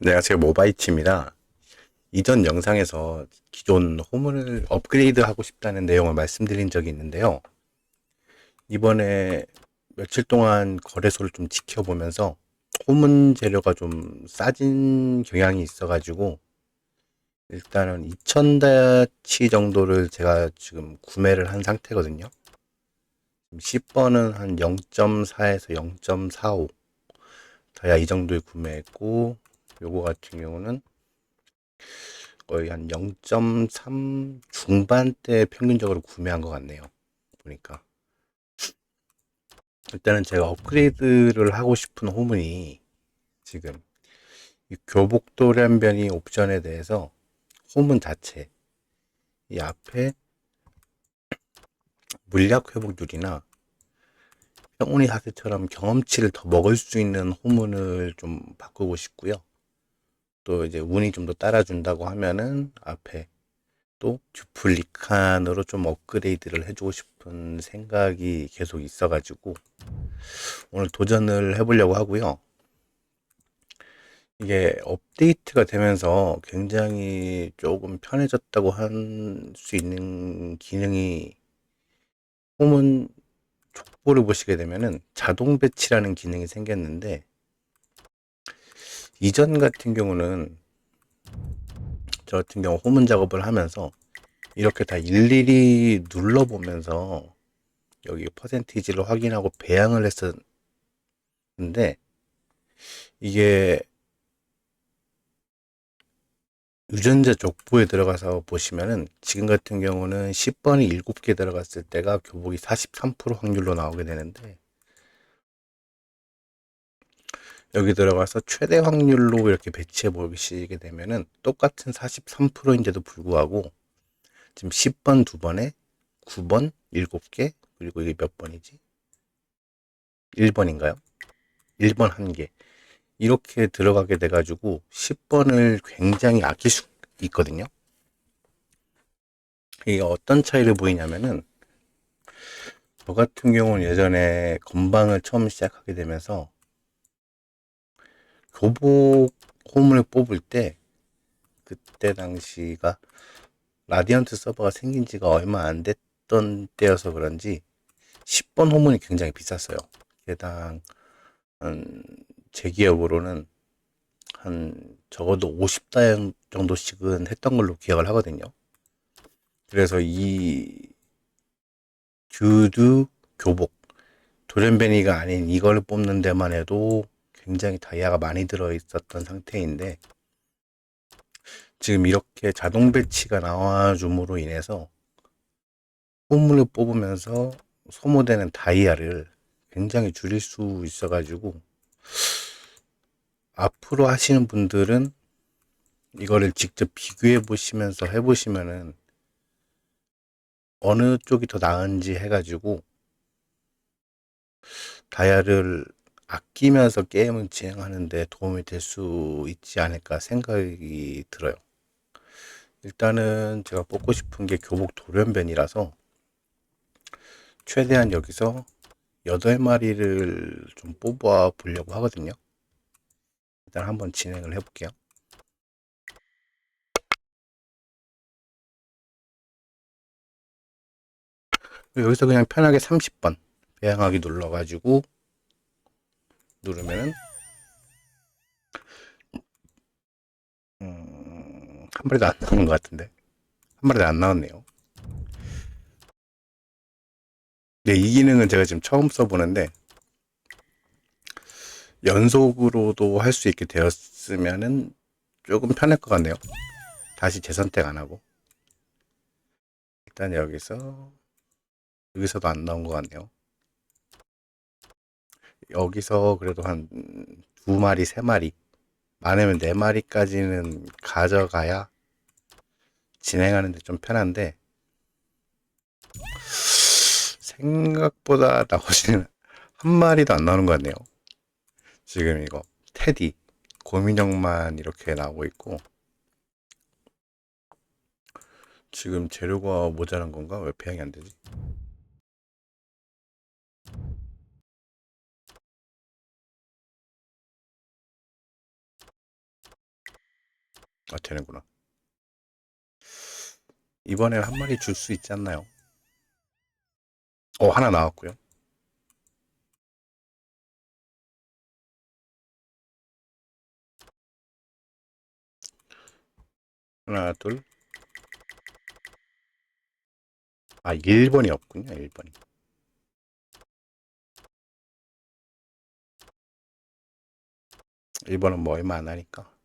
안녕하세요. 모바이치입니다. 이전 영상에서 기존 홈을 업그레이드 하고 싶다는 내용을 말씀드린 적이 있는데요. 이번에 며칠 동안 거래소를 좀 지켜보면서 호문 재료가 좀 싸진 경향이 있어가지고 일단은 2000다치 정도를 제가 지금 구매를 한 상태거든요. 10번은 한 0.4에서 0.45 다야 이 정도에 구매했고 요거 같은 경우는 거의 한 0.3 중반대 평균적으로 구매한 것 같네요. 보니까. 일단은 제가 업그레이드를 하고 싶은 호문이 지금 이 교복도련변이 옵션에 대해서 호문 자체 이 앞에 물약 회복률이나 평온이 하트처럼 경험치를 더 먹을 수 있는 호문을 좀 바꾸고 싶고요. 또 이제 운이 좀 더 따라준다고 하면은 앞에 또 듀플리칸으로 좀 업그레이드를 해주고 싶은 생각이 계속 있어가지고 오늘 도전을 해보려고 하고요. 이게 업데이트가 되면서 굉장히 조금 편해졌다고 할 수 있는 기능이 홈은 족보를 보시게 되면은 자동 배치라는 기능이 생겼는데 이전 같은 경우는 저 같은 경우 호문 작업을 하면서 이렇게 다 일일이 눌러보면서 여기 퍼센티지를 확인하고 배양을 했었는데 이게 유전자 족보에 들어가서 보시면은 지금 같은 경우는 10번이 7개 들어갔을 때가 교복이 43% 확률로 나오게 되는데 여기 들어가서 최대 확률로 이렇게 배치해 보시게 되면은 똑같은 43%인데도 불구하고 지금 10번 두 번에 9번 7개 그리고 이게 몇 번이지? 1번인가요? 1번 한 개. 이렇게 들어가게 돼가지고 10번을 굉장히 아낄 수 있거든요. 이게 어떤 차이를 보이냐면은 저 같은 경우는 예전에 건방을 처음 시작하게 되면서 교복 홈을 뽑을 때 그때 당시가 라디언트 서버가 생긴 지가 얼마 안 됐던 때여서 그런지 10번 홈은이 굉장히 비쌌어요. 개당 음, 제 기억으로는 한 적어도 50다 정도씩은 했던 걸로 기억을 하거든요. 그래서 이 주드 교복 도련변이가 아닌 이걸 뽑는 데만 해도 굉장히 다이아가 많이 들어 있었던 상태인데 지금 이렇게 자동 배치가 나와줌으로 인해서 호물을 뽑으면서 소모되는 다이아를 굉장히 줄일 수 있어 가지고 앞으로 하시는 분들은 이거를 직접 비교해 보시면서 해 보시면은 어느 쪽이 더 나은지 해가지고 다이아를 아끼면서 게임을 진행하는데 도움이 될 수 있지 않을까 생각이 들어요. 일단은 제가 뽑고 싶은 게 교복 돌연변이라서 최대한 여기서 8마리를 좀 뽑아 보려고 하거든요. 일단 한번 진행을 해볼게요. 여기서 그냥 편하게 30번 배양하기 눌러가지고 누르면은 음, 한 마리도 안 나오는 것 같은데 한 마리도 안 나왔네요. 네, 이 기능은 제가 지금 처음 써보는데 연속으로도 할 수 있게 되었으면은 조금 편할 것 같네요. 다시 재선택 안 하고 일단 여기서 여기서도 안 나온 것 같네요. 여기서 그래도 한 두 마리, 세 마리, 많으면 네 마리까지는 가져가야 진행하는데 좀 편한데 생각보다 나오지는 한 마리도 안 나오는 것 같네요. 지금 이거 테디 고민형만 이렇게 나오고 있고 지금 재료가 모자란 건가? 왜 배양이 안 되지? 아, 되는구나. 이번엔 한 마리 줄 수 있지 않나요? 어, 하나 나왔고요. 하나, 둘. 아, 1번이 없군요, 1번이. 1번은 뭐 얼마 안 하니까.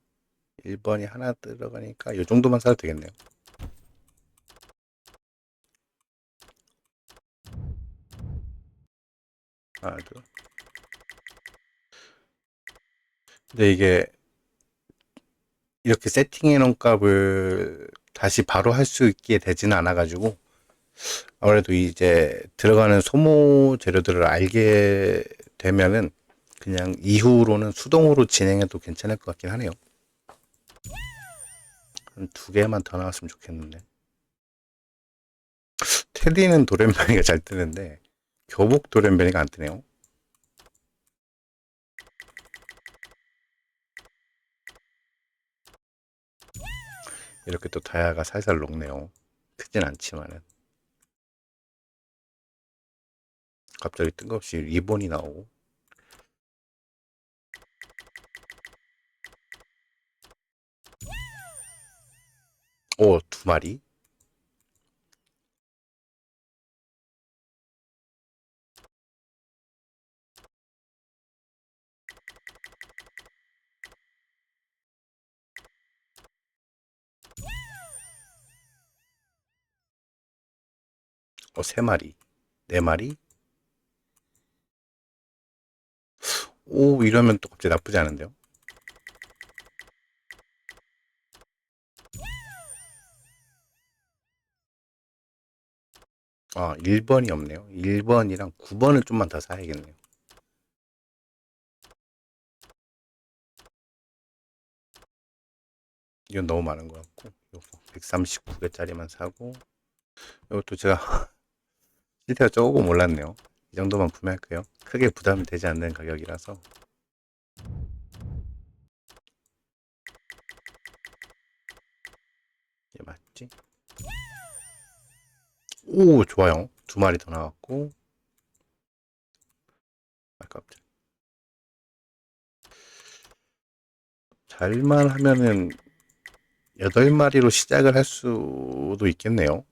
1번이 하나 들어가니까 이 정도만 사도 되겠네요. 하나, 둘. 근데 이게 이렇게 세팅해 놓은 값을 다시 바로 할 수 있게 되지는 않아 가지고 아무래도 이제 들어가는 소모 재료들을 알게 되면은 그냥 이후로는 수동으로 진행해도 괜찮을 것 같긴 하네요. 한두 개만 더 나왔으면 좋겠는데. 테디는 돌연변이가 잘 뜨는데 교복 돌연변이가 안 뜨네요. 이렇게 또 다야가 살살 녹네요. 크진 않지만은. 갑자기 뜬금없이 리본이 나오고. 오, 두 마리? 어, 세 마리. 네 마리? 오, 이러면 또 갑자기 나쁘지 않은데요? 아, 1번이 없네요. 1번이랑 9번을 좀만 더 사야겠네요. 이건 너무 많은 것 같고, 요거 139개짜리만 사고, 이것도 제가 실태가 조금 올랐네요. 이 정도만 구매할게요. 크게 부담이 되지 않는 가격이라서. 이게 맞지? 오, 좋아요. 두 마리 더 나왔고. 아깝다. 잘만 하면은 여덟 마리로 시작을 할 수도 있겠네요.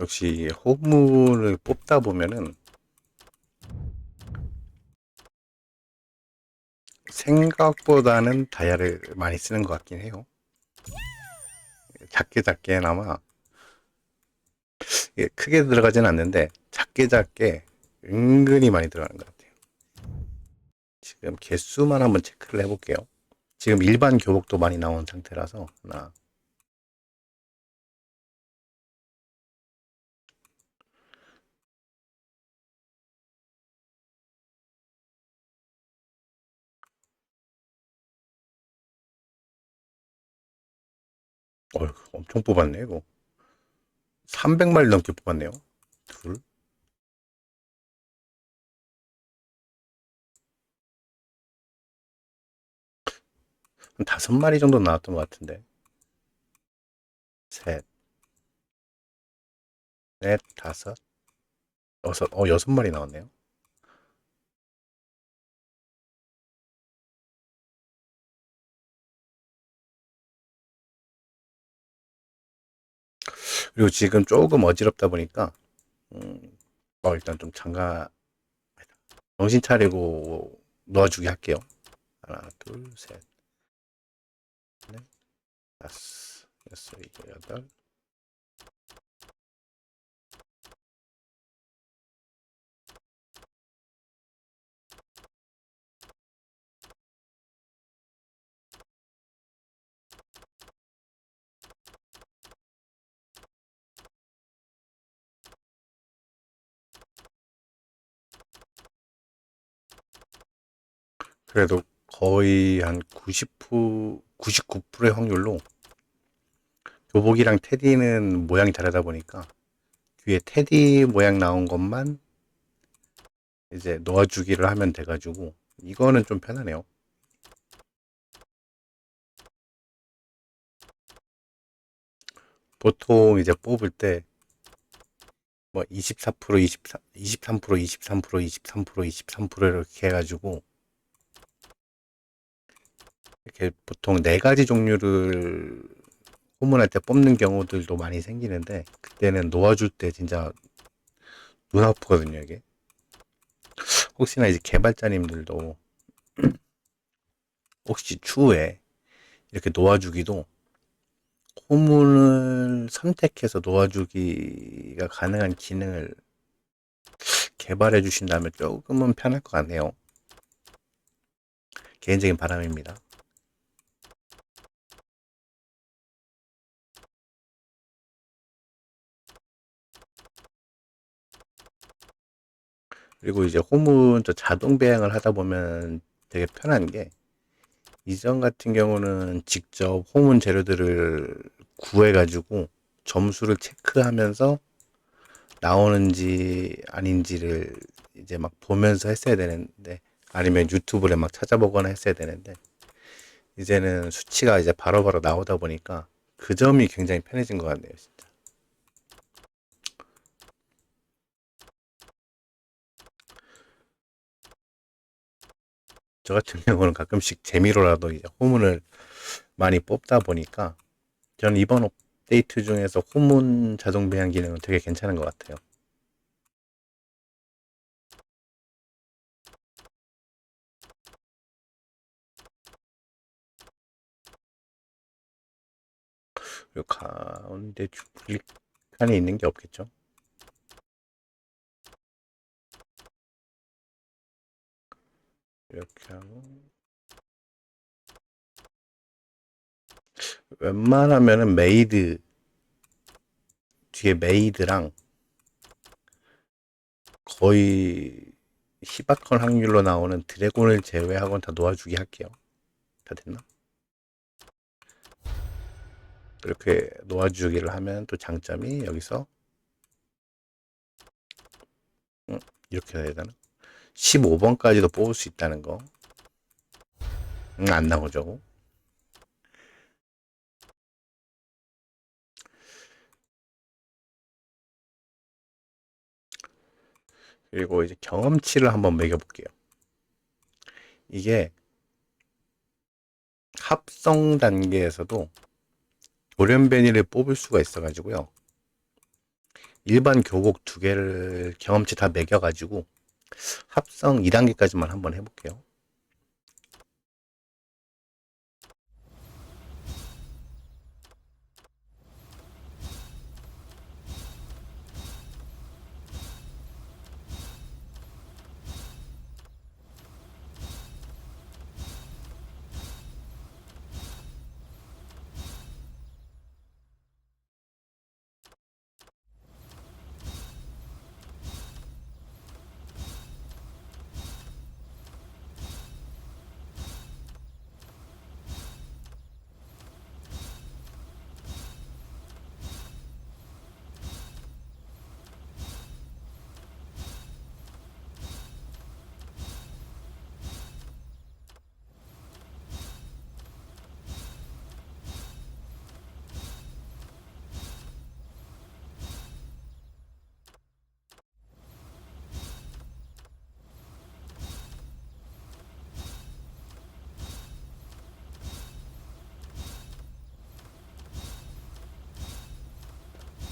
역시 호물을 뽑다 보면은 생각보다는 다이아를 많이 쓰는 것 같긴 해요. 작게 작게나마 이게 크게 들어가진 않는데 작게 작게 은근히 많이 들어가는 것 같아요. 지금 개수만 한번 체크를 해볼게요. 지금 일반 교복도 많이 나온 상태라서 하나 어휴, 엄청 뽑았네, 이거. 300마리 넘게 뽑았네요. 둘. 한 다섯 마리 정도 나왔던 것 같은데. 셋. 넷, 다섯. 여섯, 어, 여섯 마리 나왔네요. 그리고 지금 조금 어지럽다 보니까, 음, 어, 일단 좀 장가, 정신 차리고 놓아주게 할게요. 하나, 둘, 셋, 넷, 다섯, 여섯, 일곱, 여덟. 그래도 거의 한 90%, 99%의 확률로 교복이랑 테디는 모양이 다르다 보니까 뒤에 테디 모양 나온 것만 이제 놓아주기를 하면 돼가지고 이거는 좀 편하네요. 보통 이제 뽑을 때 뭐 24%, 23, 23%, 23%, 23%, 23% 이렇게 해가지고 이렇게 보통 네 가지 종류를 후문할 때 뽑는 경우들도 많이 생기는데 그때는 놓아줄 때 진짜 눈 아프거든요 이게 혹시나 이제 개발자님들도 혹시 추후에 이렇게 놓아주기도 호문을 선택해서 놓아주기가 가능한 기능을 개발해 주신다면 조금은 편할 것 같네요. 개인적인 바람입니다. 그리고 이제 홈은 저 자동 배양을 하다 보면 되게 편한 게 이전 같은 경우는 직접 홈은 재료들을 구해가지고 점수를 체크하면서 나오는지 아닌지를 이제 막 보면서 했어야 되는데 아니면 유튜브를 막 찾아보거나 했어야 되는데 이제는 수치가 이제 바로바로 나오다 보니까 그 점이 굉장히 편해진 것 같네요, 진짜. 저 같은 경우는 가끔씩 재미로라도 이제 호문을 많이 뽑다 보니까 저는 이번 업데이트 중에서 호문 자동 배양 기능은 되게 괜찮은 것 같아요. 그리고 가운데 듀플릭 칸이 있는 게 없겠죠? 이렇게 하고 웬만하면은 메이드 뒤에 메이드랑 거의 희박한 확률로 나오는 드래곤을 제외하고는 다 놓아주기 할게요. 다 됐나? 이렇게 놓아주기를 하면 또 장점이 여기서 음, 이렇게 해야 되나? 15번까지도 뽑을 수 있다는 거. 음, 안 나오죠. 그리고 이제 경험치를 한번 매겨볼게요. 이게 합성 단계에서도 돌연변이를 뽑을 수가 있어가지고요. 일반 교복 두 개를 경험치 다 매겨가지고 합성 2단계까지만 한번 해볼게요.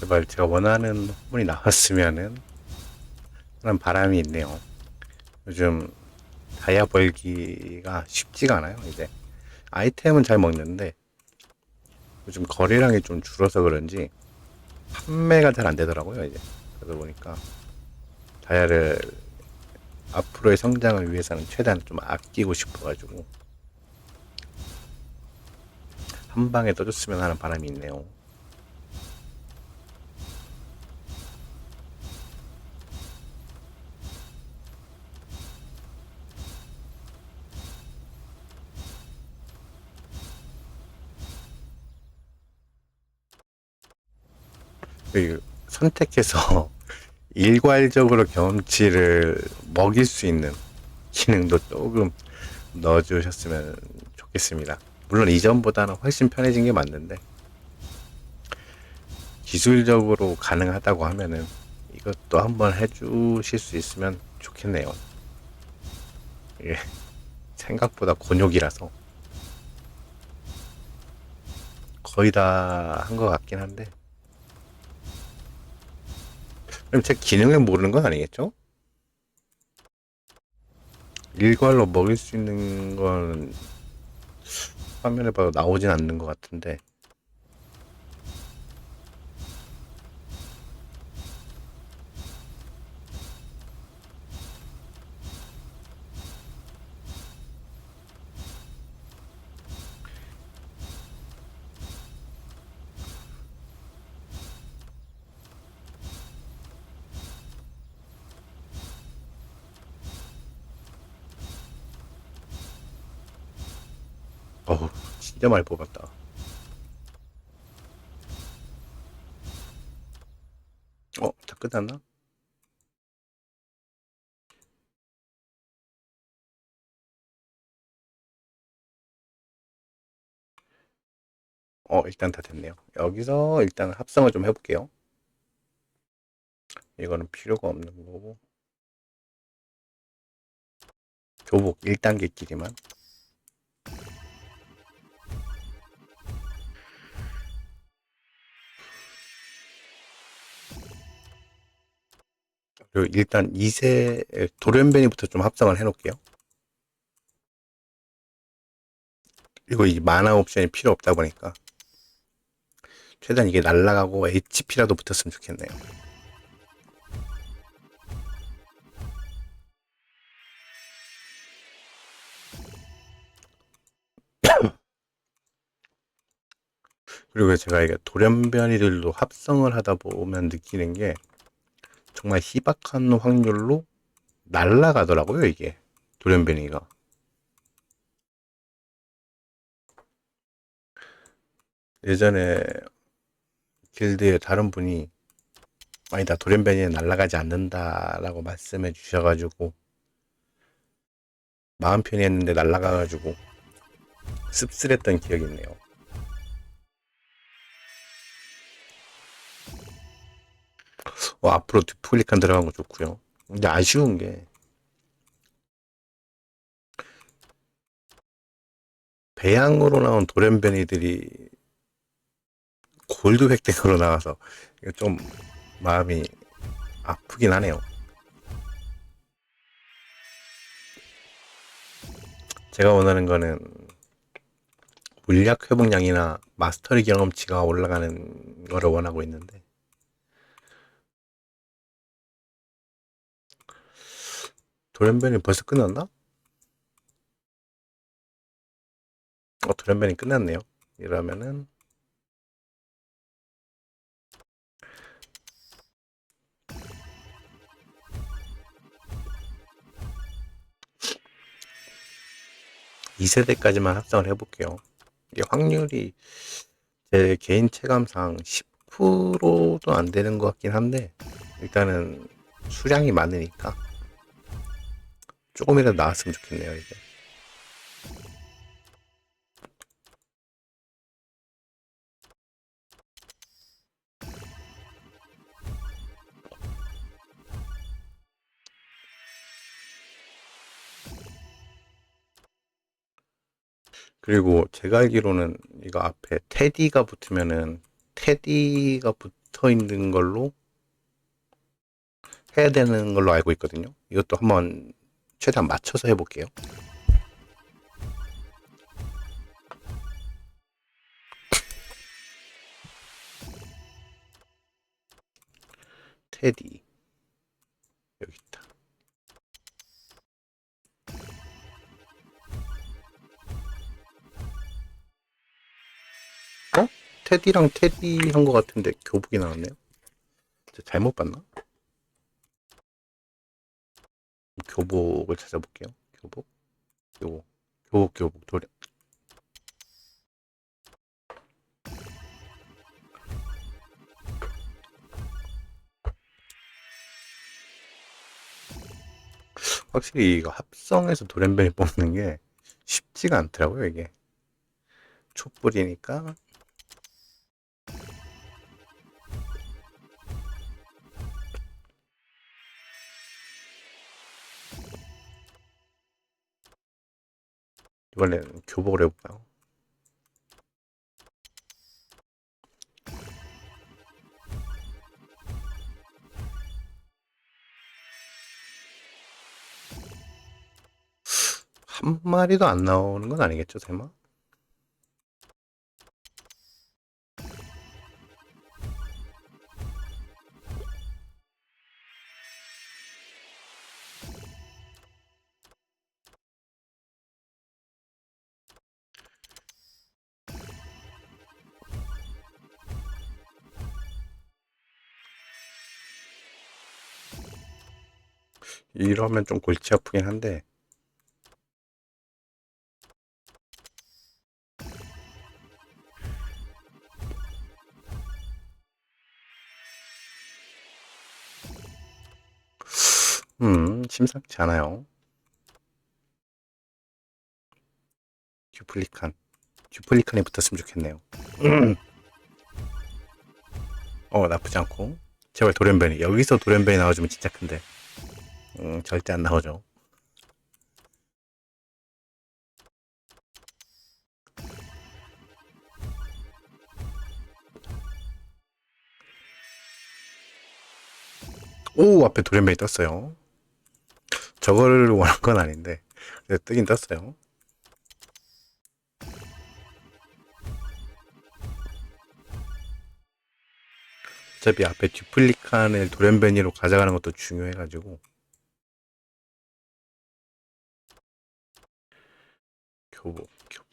제발 제가 원하는 부분이 나왔으면은 그런 바람이 있네요. 요즘 다이아 벌기가 쉽지가 않아요. 이제 아이템은 잘 먹는데 요즘 거래량이 좀 줄어서 그런지 판매가 잘 안 되더라고요. 이제 그러다 보니까 다이아를 앞으로의 성장을 위해서는 최대한 좀 아끼고 싶어가지고 한 방에 떠줬으면 하는 바람이 있네요. 그 선택해서 일괄적으로 경험치를 먹일 수 있는 기능도 조금 넣어주셨으면 좋겠습니다. 물론 이전보다는 훨씬 편해진 게 맞는데 기술적으로 가능하다고 하면은 이것도 한번 해주실 수 있으면 좋겠네요. 이게 생각보다 곤욕이라서 거의 다 한 것 같긴 한데 그럼 제 기능을 모르는 건 아니겠죠? 일괄로 먹일 수 있는 건 화면에 봐도 나오진 않는 것 같은데 어우 진짜 많이 뽑았다 어? 다 끝났나? 어 일단 다 됐네요 여기서 일단 합성을 좀 해볼게요 이거는 필요가 없는 거고 교복 1단계 끼리만 그리고 일단 2세 돌연변이부터 좀 합성을 해 놓을게요. 그리고 이 만화 옵션이 필요 없다 보니까 최대한 이게 날라가고 HP라도 붙었으면 좋겠네요. 그리고 제가 이게 돌연변이들도 합성을 하다 보면 느끼는 게 정말 희박한 확률로 날라가더라고요, 이게. 돌연변이가. 예전에 길드의 다른 분이 아니다, 돌연변이는 날라가지 않는다 라고 말씀해 주셔가지고 마음 편히 했는데 날라가가지고 씁쓸했던 기억이 있네요. 어, 앞으로 듀플리칸 들어간 거 좋고요. 근데 아쉬운 게 배양으로 나온 돌연변이들이 골드 획득으로 나와서 좀 마음이 아프긴 하네요. 제가 원하는 거는 물약 회복량이나 마스터리 경험치가 올라가는 거를 원하고 있는데 돌연변이 벌써 끝났나? 어, 돌연변이 끝났네요. 이러면은 이세대까지만 합성을 해볼게요. 이게 확률이 제 개인 체감상 10%도 안 되는 것 같긴 한데 일단은 수량이 많으니까 조금이라도 나왔으면 좋겠네요, 이게. 그리고 제가 알기로는 이거 앞에 테디가 붙으면은 테디가 붙어 있는 걸로 해야 되는 걸로 알고 있거든요. 이것도 한번 최대한 맞춰서 해볼게요. 테디 여기 있다. 어? 테디랑 테디 한 것 같은데 교복이 나왔네요. 저 잘못 봤나? 교복을 찾아볼게요. 교복, 교복, 교복, 교복, 도련. 확실히 이거 합성해서 도련변이 뽑는 게 쉽지가 않더라고요, 이게. 촛불이니까 이번엔 교복을 해볼까요? 한 마리도 안 나오는 건 아니겠죠, 설마? 이러면 좀 골치 아프긴 한데 음, 심상치 않아요. 듀플리칸. 듀플리칸이 붙었으면 좋겠네요. 음. 어, 나쁘지 않고. 제발 돌연변이. 여기서 돌연변이 나와주면 진짜 큰데. 음, 절대 안 나오죠. 오, 앞에 돌연변이 떴어요. 저거를 원한 건 아닌데. 그래도 뜨긴 떴어요. 어차피 앞에 듀플리칸을 돌연변이로 가져가는 것도 중요해가지고. 교복, 교복.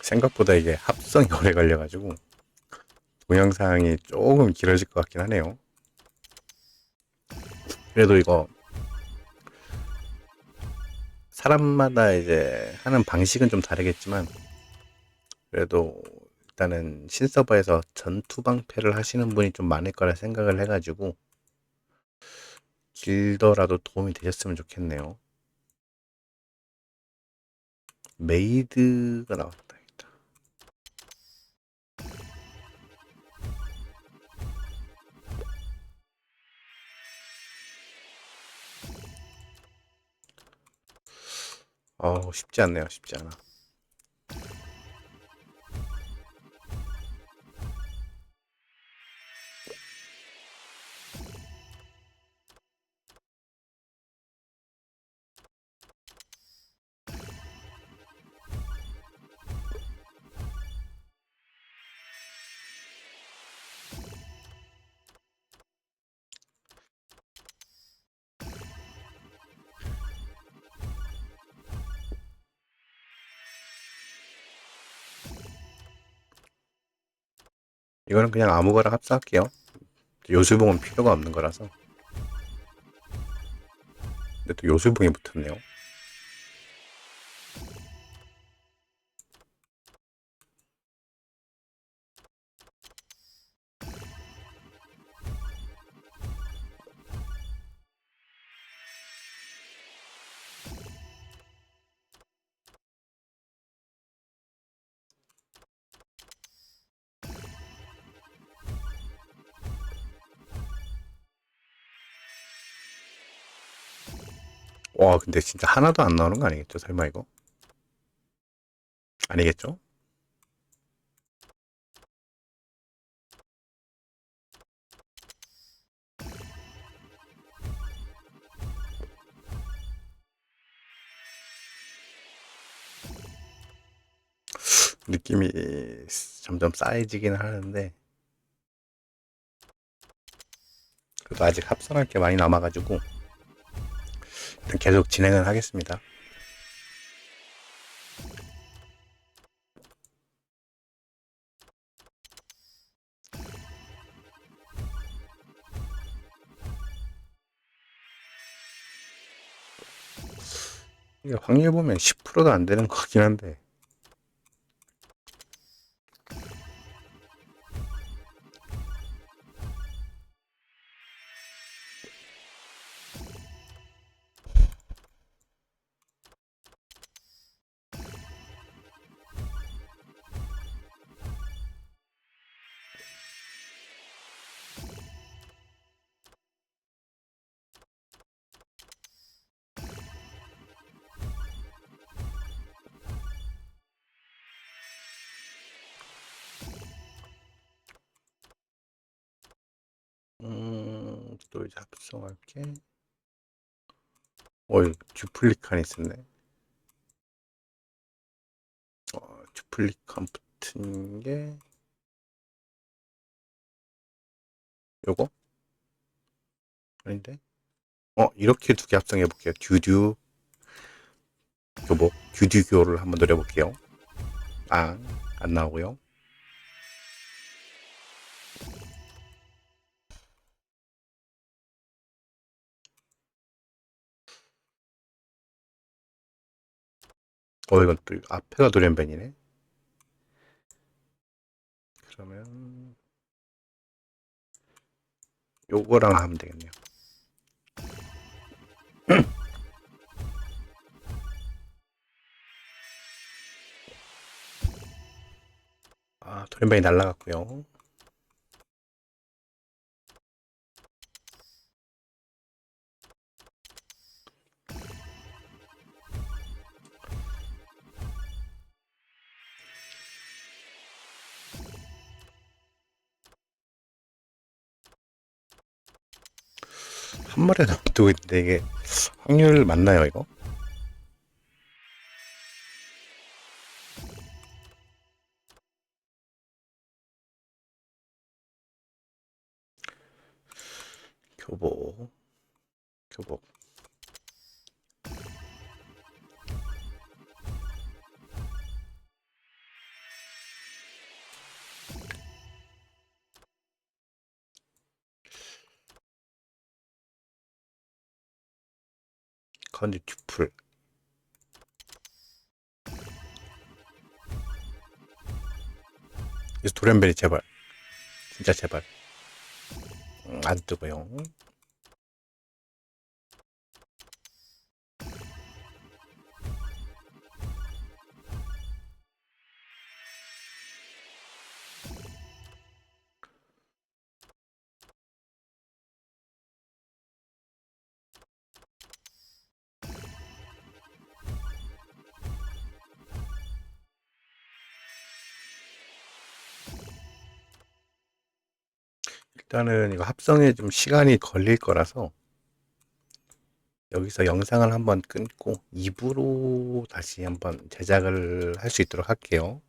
생각보다 이게 합성이 오래 걸려가지고 동영상이 조금 길어질 것 같긴 하네요. 그래도 이거 사람마다 이제 하는 방식은 좀 다르겠지만 그래도 일단은 신서버에서 전투 방패를 하시는 분이 좀 많을 거라 생각을 해가지고 길더라도 도움이 되셨으면 좋겠네요. 메이드가 나왔다. 어우, 쉽지 않네요. 쉽지 않아. 이거는 그냥 아무거나 합사할게요. 요술봉은 필요가 없는 거라서. 근데 또 요술봉이 붙었네요. 와, 근데 진짜 하나도 안 나오는 거 아니겠죠? 설마 이거? 아니겠죠? 느낌이 점점 쌓여지긴 하는데 그래도 아직 합성할 게 많이 남아가지고 계속 진행을 하겠습니다. 이게 확률 보면 10%도 안 되는 것 같긴 한데 음, 또 이제 합성할게. 어이, 듀플리칸 있었네. 어, 듀플리칸 붙은 게 요거? 아닌데? 어, 이렇게 두 개 합성해 볼게요. 듀듀 교복, 듀듀교를 한번 노려볼게요. 아, 안 나오고요. 어, 이건 또 앞에가 돌연변이네. 그러면 요거랑 하면 되겠네요. 아, 돌연변이 날라갔고요. 마리 놔두고 있는데 이게 확률 맞나요 이거? 교복 교복 가운데 듀플 이 돌연변이 제발. 진짜 제발. 음, 안 뜨고요 일단은 이거 합성에 좀 시간이 걸릴 거라서 여기서 영상을 한번 끊고 2부로 다시 한번 제작을 할 수 있도록 할게요.